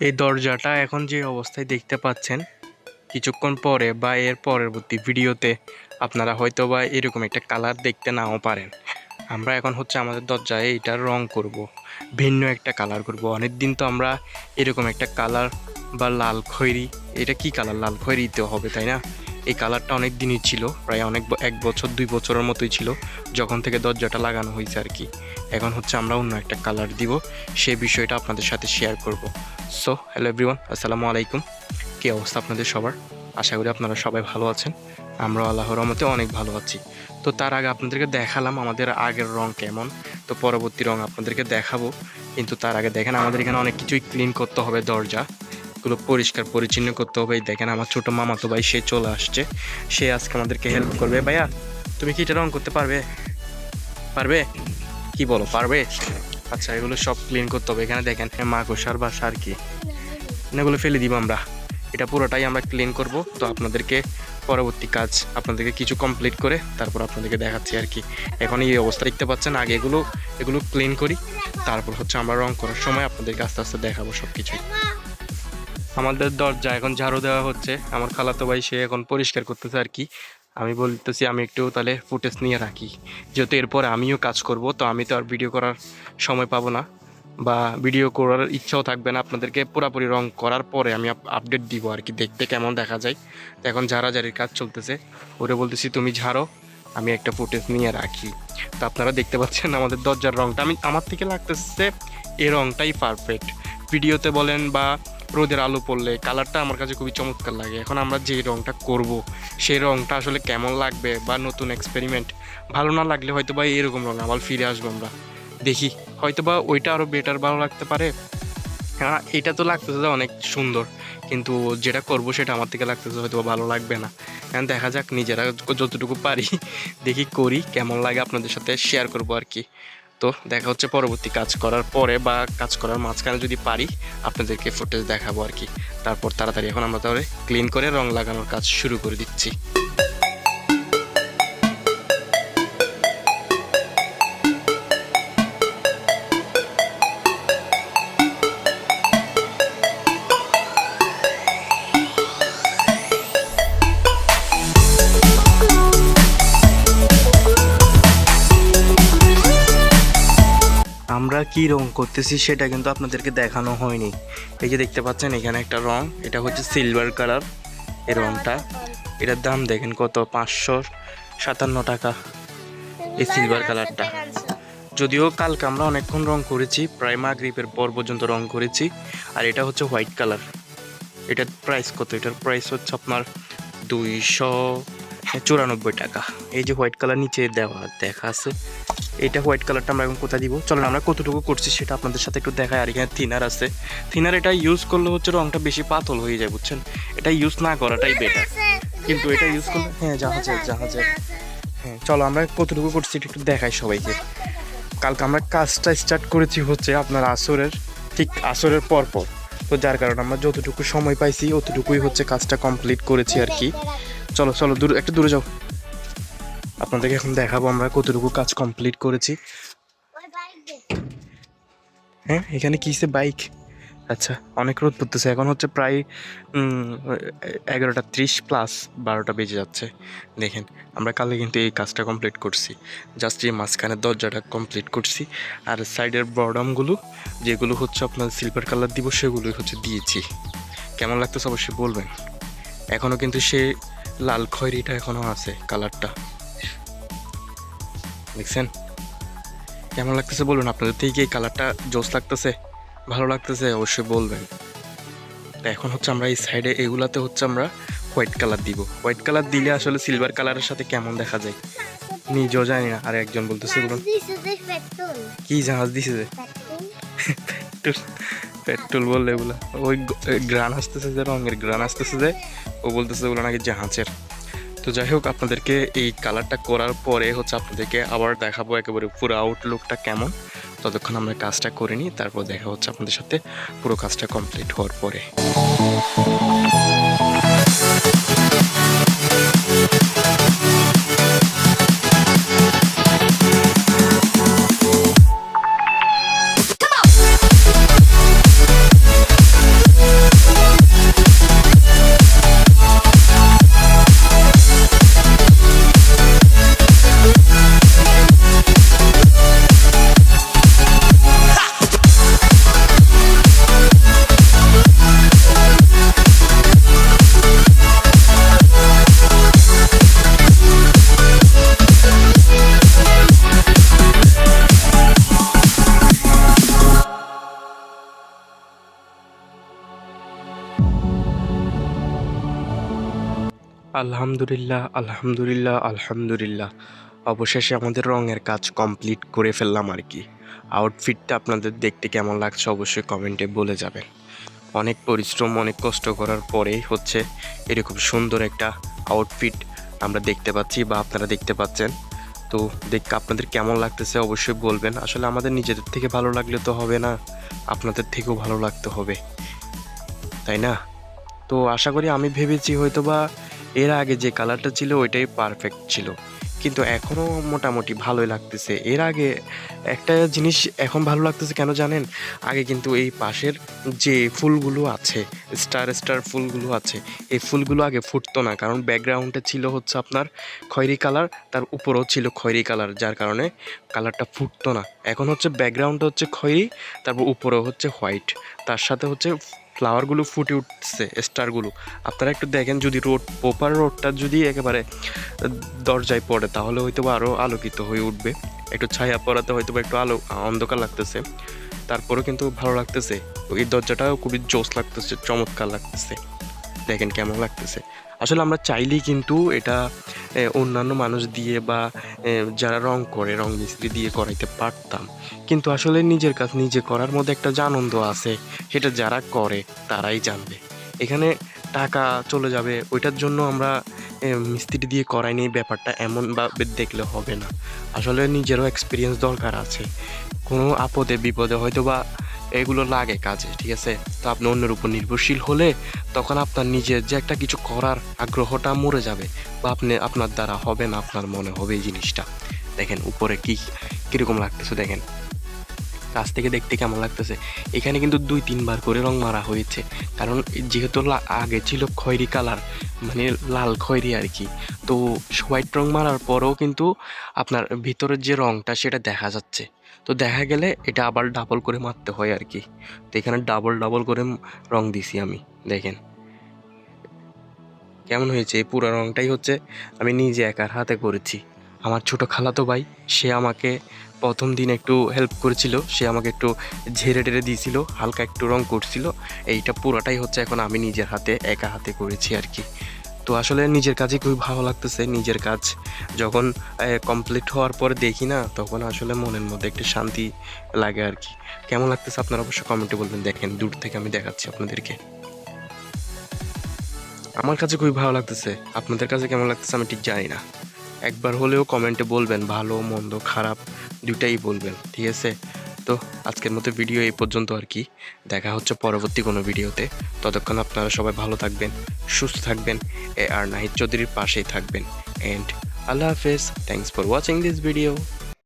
এই দরজাটা এখন যে অবস্থায় দেখতে পাচ্ছেন, কিছুক্ষণ পরে বা এর পরবর্তী ভিডিওতে আপনারা হয়তো বা এরকম একটা কালার দেখতে নাও পারেন। আমরা এখন হচ্ছে আমাদের দরজায় এইটার রং করব। ভিন্ন একটা কালার করব। অনেক দিন তো আমরা এরকম একটা কালার বা লাল খয়েরি এটা কি কালার? লাল খয়েরিতে হবে, তাই না? এই কালারটা অনেক দিনই ছিল, প্রায় অনেক এক বছর, দুই বছরের মতোই ছিল, যখন থেকে দরজাটা লাগানো হয়েছে আর কি। এখন হচ্ছে আমরা অন্য একটা কালার দিব সেই বিষয়টা আপনাদের সাথে শেয়ার করব। সো হ্যালো এভরিওয়ান আসসালামু আলাইকুম। কী অবস্থা আপনাদের সবার? আশা করি আপনারা সবাই ভালো আছেন। আমরা আল্লাহ রহমতে অনেক ভালো আছি। তো তার আগে আপনাদেরকে দেখালাম আমাদের আগের রং কেমন। তো পরবর্তী রং আপনাদেরকে দেখাবো। কিন্তু তার আগে দেখেন, আমাদের এখানে অনেক কিছুই ক্লিন করতে হবে দরজা। এগুলো পরিষ্কার পরিচ্ছন্ন করতে হবে। দেখেন, আমার ছোটো মামাতো ভাই, সে চলে আসছে। সে আজকে আমাদেরকে হেল্প করবে। ভাইয়া, তুমি কি এটা রং করতে পারবে? পারবে? কি বলো, পারবে? আচ্ছা এগুলো সব ক্লিন করতে হবে। এখানে দেখেন মাকড়সার বা সার কি। এগুলো ফেলে দিব আমরা। এটা পুরোটাই আমরা ক্লিন করব। তো আপনাদেরকে পরবর্তী কাজ, আপনাদেরকে কিছু কমপ্লিট করে তারপর আপনাদেরকে দেখাচ্ছি আর কি। এখন এই অবস্থা দেখতে পাচ্ছেন, আগে এগুলো এগুলো ক্লিন করি। তারপর হচ্ছে আমরা রং করার সময় আপনাদেরকে আস্তে আস্তে দেখাবো সব কিছুই আমাদের দরজা এখন ঝাড়ু দেওয়া হচ্ছে। আমার খালাতো ভাই, সে এখন পরিষ্কার করতেছে আর কি। আমি বলতেছি আমি একটু তাহলে ফুটেজ নিয়ে রাখি। যেহেতু এরপর আমিও কাজ করব, তো আমি তো আর ভিডিও করার সময় পাবো না। বা ভিডিও করার ইচ্ছাও থাকবে না আপনাদেরকে পুরোপুরি রং করার পরে আমি আপডেট দিব আর কি, দেখতে কেমন দেখা যায়। তো এখন ঝাড়াঝাড়ির কাজ চলতেছে। ওরে বলতেছি, তুমি ঝাড়ো, আমি একটা ফুটেজ নিয়ে রাখি। তো আপনারা দেখতে পাচ্ছেন আমাদের দরজার রংটা। আমি আমার থেকে লাগতেছে এ রংটাই পারফেক্ট ভিডিওতে বলেন বা রোদের আলো পড়লে কালারটা আমার কাছে খুবই চমৎকার লাগে। এখন আমরা যে রংটা করব, সেই রংটা আসলে কেমন লাগবে বা নতুন এক্সপেরিমেন্ট ভালো না লাগলে হয়তো বা এরকম রঙ আবার ফিরে আসব আমরা। দেখি হয়তো বা ওইটা আরও বেটার ভালো লাগতে পারে। হ্যাঁ এটা তো লাগতেছে অনেক সুন্দর, কিন্তু যেটা করব সেটা আমার থেকে লাগতেছে হয়তো ভালো লাগবে না। দেখা যাক নিজেরা যতটুকু পারি, দেখি করি কেমন লাগে আপনাদের সাথে শেয়ার করব আর কি। তো দেখা হচ্ছে পরবর্তী কাজ করার পরে বা কাজ করার মাঝখানে যদি পারি, আপনাদেরকে ফুটেজ দেখাবো আর কি। তারপর তাড়াতাড়ি এখন আমরা তাহলে ক্লিন করে রং লাগানোর কাজ শুরু করে দিচ্ছি। কি রং করতেছি সেটা কিন্তু আপনাদেরকে দেখানো হয়নি। এই যে দেখতে পাচ্ছেন, এখানে একটা রং, এটা হচ্ছে সিলভার কালার এই রংটা। এটার দাম দেখেন কত? পাঁচশো সাতান্ন টাকা এই সিলভার কালারটা যদিও কালকে আমরা অনেকক্ষণ রং করেছি, প্রায় মাগরিবের পর পর্যন্ত রং করেছি, আর এটা হচ্ছে হোয়াইট কালার এটার প্রাইস কত? এটার প্রাইস হচ্ছে আপনার দুইশো চুরানব্বই টাকা। এই যে হোয়াইট কালার নিচে দেওয়া, দেখা আছে। এটা হোয়াইট কালারটা আমরা এখন কোথায় দিব? চলেন আমরা কতটুকু করছি সেটা আপনাদের সাথে একটু দেখাই। আর এখানে থিনার আছে। থিনার এটা ইউজ করলে হচ্ছে রংটা বেশি পাতল হয়ে যায় বুঝছেন? এটা ইউজ না করাটাই বেটার কিন্তু এটা ইউজ করলে হ্যাঁ জাহাজে জাহাজে। হ্যাঁ চলো আমরা কতটুকু করছি এটা একটু দেখাই সবাইকে। কালকে আমরা কাজটা স্টার্ট করেছি হচ্ছে আপনার আসরের ঠিক আসরের পর পর তো যার কারণে আমরা যতটুকু সময় পাইছি অতটুকুই হচ্ছে কাজটা কমপ্লিট করেছি আর কি। চলো চলো দূর একটু দূরে যাও। আপনাদেরকে এখন দেখাবো আমরা কতটুকু কাজ কমপ্লিট করেছি। হ্যাঁ এখানে কিসে বাইক আচ্ছা অনেক রোদ পড়তেছে। এখন হচ্ছে প্রায় এগারোটা ত্রিশ প্লাস বারোটা বেজে যাচ্ছে। দেখেন, আমরা কালে কিন্তু এই কাজটা কমপ্লিট করছি। জাস্ট এই মাঝখানের দরজাটা কমপ্লিট করছি। আর সাইডের বডামগুলো যেগুলো হচ্ছে আপনার সিলভার কালার দিব, সেগুলোই হচ্ছে দিয়েছি। কেমন লাগতেছে অবশ্যই বলবেন। এখনও কিন্তু সে লাল খয়েরিটা এখনও আছে কালারটা দেখছেন? কেমন লাগতেছে বলুন? আপনাদের থেকে এই কালারটা জোস লাগতেছে? ভালো লাগতেছে? অবশ্যই বলবেন। তো এখন হচ্ছে আমরা এই সাইডে এগুলাতে হচ্ছে আমরা হোয়াইট কালার দিব। হোয়াইট কালার দিলে আসলে সিলভার কালারের সাথে কেমন দেখা যায়? নিজেও জানি না। আর একজন বলতেছে বলুন। কি জাহাজ দিছে যে? পেট্রোল? বললে এগুলো। ওই গ্রান আসতেছে যে রঙের গ্রান আসতেছে যে ও বলতেছে ওগুলো নাকি জাহাজের। তো যাই হোক, আপনাদেরকে এই কালারটা করার পরে হচ্ছে আপনাদেরকে আবার দেখাবো একেবারে পুরো আউটলুকটা কেমন। ততক্ষণ আমরা কাজটা করে নিই, তারপর দেখা হচ্ছে আপনাদের সাথে পুরো কাজটা কমপ্লিট হওয়ার পরে। আলহামদুলিল্লাহ আলহামদুলিল্লাহ আলহামদুলিল্লাহ। অবশেষে আমাদের রঙের কাজ কমপ্লিট করে ফেললাম আর কি। আউটফিটটা আপনাদের দেখতে কেমন লাগছে অবশ্যই কমেন্টে বলে যাবেন। অনেক পরিশ্রম, অনেক কষ্ট করার পরেই হচ্ছে এরকম সুন্দর একটা আউটফিট আমরা দেখতে পাচ্ছি বা আপনারা দেখতে পাচ্ছেন। তো দেখ আপনাদের কেমন লাগতেছে অবশ্যই বলবেন। আসলে আমাদের নিজেদের থেকে ভালো লাগলে তো হবে না, আপনাদের থেকেও ভালো লাগতে হবে। তাই না? তো আশা করি আমি ভেবেছি হয়তো বা এর আগে যে কালারটা ছিল, ওইটাই পারফেক্ট ছিল। কিন্তু এখনও মোটামুটি ভালোই লাগতেছে। এর আগে একটা জিনিস এখন ভালো লাগতেছে কেন জানেন? আগে কিন্তু এই পাশের যে ফুলগুলো আছে স্টার স্টার ফুলগুলো আছে, এই ফুলগুলো আগে ফুটতো না। কারণ ব্যাকগ্রাউন্ডে ছিল হচ্ছে আপনার খয়েরি কালার তার উপরেও ছিল খয়েরি কালার যার কারণে কালারটা ফুটতো না। এখন হচ্ছে ব্যাকগ্রাউন্ডটা হচ্ছে খয়েরি, তারপর উপরেও হচ্ছে হোয়াইট তার সাথে হচ্ছে ফ্লাওয়ারগুলো ফুটে উঠছে স্টারগুলো আপনারা একটু দেখেন যদি রোড প্রপার রোডটা যদি একেবারে দরজায় পড়ে, তাহলে হয়তো আরও আলোকিত হয়ে উঠবে। একটু ছায়া পড়াতে হয়তো বা একটু আলো অন্ধকার লাগতেছে। তারপরেও কিন্তু ভালো লাগতেছে। এই দরজাটাও খুবই জোস লাগতেছে, চমৎকার লাগতেছে। দেখেন কেমন লাগতেছে। আসলে আমরা চাইলেই কিন্তু এটা অন্যান্য মানুষ দিয়ে বা যারা রং করে, রং মিস্ত্রি দিয়ে করাইতে পারতাম। কিন্তু আসলে নিজের কাজ নিজে করার মধ্যে একটা যে আনন্দ আছে, সেটা যারা করে, তারাই জানবে। এখানে টাকা চলে যাবে, ওইটার জন্য আমরা মিস্ত্রি দিয়ে করাইনি ব্যাপারটা এমনভাবে দেখলে হবে না। আসলে নিজেরও এক্সপিরিয়েন্স দরকার আছে। কোনো আপদে, বিপদে হয়তো বা এগুলো লাগে কাজে, ঠিক আছে? তো আপনি অন্যের উপর নির্ভরশীল হলে তখন আপনার নিজের যে একটা কিছু করার আগ্রহটা মরে যাবে বা আপনি, আপনার দ্বারা হবে না, আপনার মনে হবে এই জিনিসটা। দেখেন, উপরে কি, কীরকম লাগতেছে দেখেন। কাছ থেকে দেখতে কেমন লাগতেছে? এখানে কিন্তু দুই, তিনবার করে রং মারা হয়েছে। কারণ যেহেতু আগে ছিল খয়েরি কালার মানে লাল খয়েরি আর কি। তো হোয়াইট রং মারার পরেও কিন্তু আপনার ভিতরের যে রংটা সেটা দেখা যাচ্ছে। তো দেখা গেলে এটা আবার ডাবল করে মারতে হয় আর কি। তো এখানে ডাবল ডাবল করে রং দিছি আমি, দেখেন। কেমন হয়েছে? এই পুরো রংটাই হচ্ছে আমি নিজে একার হাতে করেছি। আমার ছোট খালাতো ভাই, সে আমাকে প্রথম দিন একটু হেল্প করেছিল, সে আমাকে একটু ঝেড়ে টেড়ে দিয়েছিল, হালকা একটু রং করছিল। এইটা পুরোটাই হচ্ছে এখন আমি নিজের হাতে, একা হাতে করেছি আর কি। তো আসলে নিজের কাজে খুবই ভালো লাগতেছে, নিজের কাজ যখন কমপ্লিট হওয়ার পরে দেখি না, তখন আসলে মনের মধ্যে একটু শান্তি লাগে আর কি। কেমন লাগতেছে আপনারা অবশ্যই কমেন্টে বলবেন, দেখেন দূর থেকে আমি দেখাচ্ছি আপনাদেরকে। আমার কাছে খুবই ভালো লাগতেছে, আপনাদের কাছে কেমন লাগতেছে আমি ঠিক জানি না। একবার হলেও কমেন্টে বলবেন, ভালো, মন্দ, খারাপ দুটাই বলবেন, ঠিক আছে? তো আজকের মতো ভিডিও এই পর্যন্ত আর কি। দেখা হচ্ছে পরবর্তী কোনো ভিডিওতে ততক্ষণ আপনারা সবাই ভালো থাকবেন, সুস্থ থাকবেন, এ আর নাহিদ চৌধুরীর পাশেই থাকবেন। এন্ড আল্লাহ হাফেজ। Thanks for watching this video